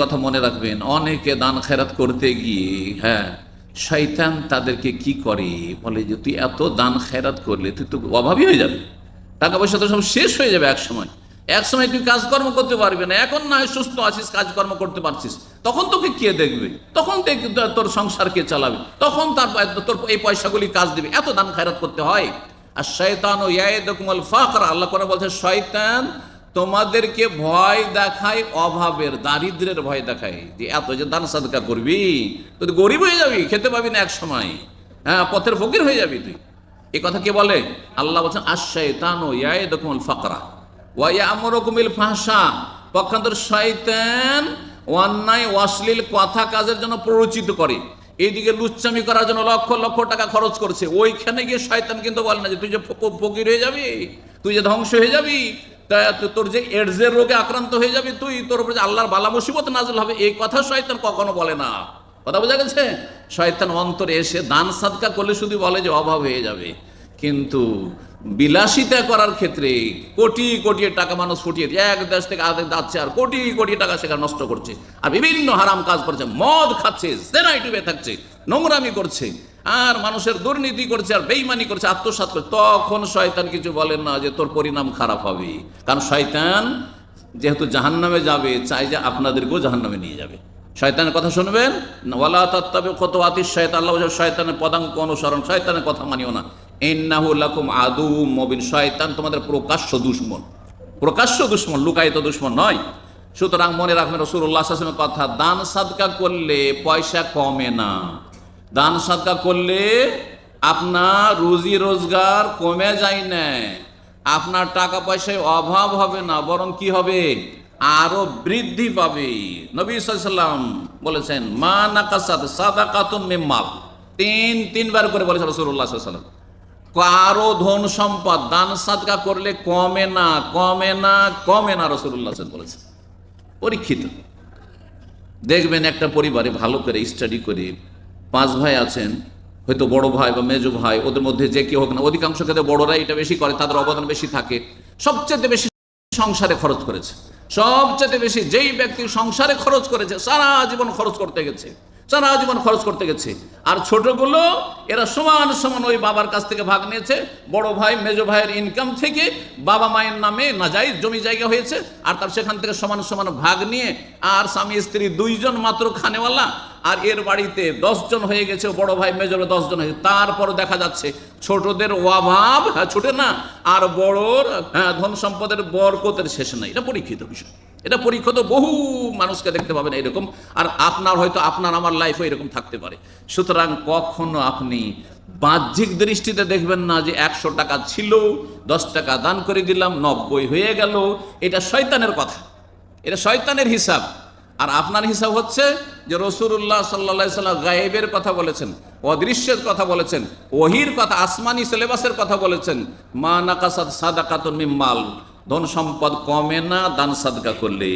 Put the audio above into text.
কথা মনে রাখবেন, অনেকে দান খেরাত করতে গিয়ে হ্যাঁ শয়তান তাদেরকে কি করে? বলে যে, তুই এত দান খেরাত করলে তুই তো অভাবী হয়ে যাবে। টাকা পয়সা তো সব শেষ হয়ে যাবে এক সময় এক সময় তুই কাজকর্ম করতে পারবি না। এখন না সুস্থ আছিস, কাজকর্ম করতে পারছিস। তখন তোকে কে দেখবে? তখন তোর সংসার কে চালাবে? তখন তার তোর এই পয়সাগুলি কাজ দিবে। এত দান খেরাত করতে হয়। আর শয়তান ও ইয়াদকুমুল ফাকরা, আল্লাহ করে বলছে, শয়তান তোমাদেরকে ভয় দেখায়, অভাবের, দারিদ্রের ভয় দেখায়। যে এত যে দান সাদকা করবি, তুই গরিব হয়ে যাবি, খেতে পাবি না এক সময় হ্যাঁ পথের ফকির হয়ে যাবি তুই। এই কথা কে বলে? আল্লাহ বলছেন আশাইতান ও ইয়াদকুমুল ফাকরা ওয়া আমরকুমিল ফাহশা পক্ষান্তর শয়তান অন্যায়, অশ্লীল কথা কাজের জন্য প্ররোচিত করে। এইদিকে লুচ্চামি করার জন্য লক্ষ লক্ষ টাকা খরচ করছে। ওইখানে গিয়ে শয়তান কিন্তু বলে না যে, তুই যে ফকির হয়ে যাবি, তুই যে ধ্বংস হয়ে যাবি তা তোর যে এডসের রোগে আক্রান্ত হয়ে যাবে তুই, তোর উপরে আল্লাহর বালা মুসিবত নাজল হবে, এই কথা শয়তান কখনো বলে না। কথা বোঝা গেছে? শয়তান অন্তরে এসে দান সাদকা করলে শুধু বলে যে অভাব হয়ে যাবে। কিন্তু বিলাসিতা করার ক্ষেত্রে কোটি কোটি টাকা মানুষ ফুটিয়ে এক দেশ থেকে আরেক যাচ্ছে আর কোটি কোটি টাকা সেখানে নষ্ট করছে। আর বিভিন্ন হারাম কাজ করছে, মদ খাচ্ছে জেনাই ডুবে থাকছে, নোংরামি করছে, আর মানুষের দুর্নীতি করছে, আর বেইমানি করছে, আত্মসাৎ করছে। তখন শয়তান কিছু বলেন না যে তোর পরিণাম খারাপ হবে। কারণ শয়তান যেহেতু জাহান্নামে যাবে চাই যে আপনাদেরকেও জাহান্নামে নিয়ে যাবে। শয়তানের কথা শুনবেন? ওয়ালা তত্ত্বে কত শয়তান আল্লাহ শয়তানের পদাঙ্ক অনুসরণ, শয়তানের কথা মানিও না। ইন্নাহু লাকুম আদু মবিন তোমাদের প্রকাশ্য দুশ্মন। প্রকাশ্য দুশ্মন, লুকায়িত দুশ্মন নয়। সুতরাং মনে রাখবেন রসুল্লাহ আসলামের কথা, দান সাদকা করলে পয়সা কমে না। দান সাদকা করলে আপনার রুজি রোজগার কমে যায় না। আপনার টাকা পয়সায় অভাব হবে না, বরং কি হবে? আরও বৃদ্ধি পাবে। নবী সাল্লাম বলেছেন, মা নাকাসাদ সাদা কাতুন মেম্মাল তিন, তিনবার করে বলেছে রসুল্লাহ সাল্লাম কারও ধন সম্পদ, দান সাদকা করলে কমে না কমে না কমে না রসুল্লাহ বলেছে পরীক্ষিত। দেখবেন একটা পরিবারে ভালো করে স্টাডি করে পাঁচ ভাই আছেন, হয়তো বড় ভাই বা মেজো ভাই, ওদের মধ্যে যে কেউ হোক না, অধিকাংশ ক্ষেত্রে বড়রা এটা বেশি করে, তাদের অবদান বেশি থাকে। সবচেয়ে বেশি সংসারে খরচ করেছে। সবচেয়ে বেশি যেই ব্যক্তি সংসারে খরচ করেছে, সারা জীবন খরচ করতে গেছে, সারা জীবন খরচ করতে গেছে। আর ছোটগুলো, এরা সমান সমান ওই বাবার কাছ থেকে ভাগ নিয়েছে, বড় ভাই, মেজ ভাইয়ের ইনকাম থেকে বাবা মায়ের নামে না যাই জমি জায়গা হয়েছে, আর তার সেখান থেকে সমান সমান ভাগ নিয়ে আর স্বামী স্ত্রী দুইজন মাত্র খানেওয়ালা আর এর বাড়িতে দশজন হয়ে গেছে বড় ভাই মেজর দশজন হয়ে তারপর দেখা যাচ্ছে ছোটদের অভাব হ্যাঁ ছোটে না আর বড়র হ্যাঁ, ধন সম্পদের বরকতের শেষ নাই। এটা পরীক্ষিত বিষয়। এটা পরীক্ষিত বহু মানুষকে দেখতে পাবেন এরকম আর আপনার হয়তো আপনার আমার লাইফও এরকম থাকতে পারে। সুতরাং কখনো আপনি বাহ্যিক দৃষ্টিতে দেখবেন না যে একশো টাকা ছিল দশ টাকা দান করে দিলাম নব্বই হয়ে গেল। এটা শয়তানের কথা। এটা শয়তানের হিসাব। আর আপনার হিসাব হচ্ছে যে রসুল্লাহ সাল্লা সাল্লাম গায়েবের কথা বলেছেন, অদৃশ্যের কথা বলেছেন, ওহির কথা, আসমানি সিলেবাসের কথা বলেছেন। মা নাকাসাদ সাদা কাতুন মিম্মাল ধন সম্পদ কমে না, দান সাদকা করলে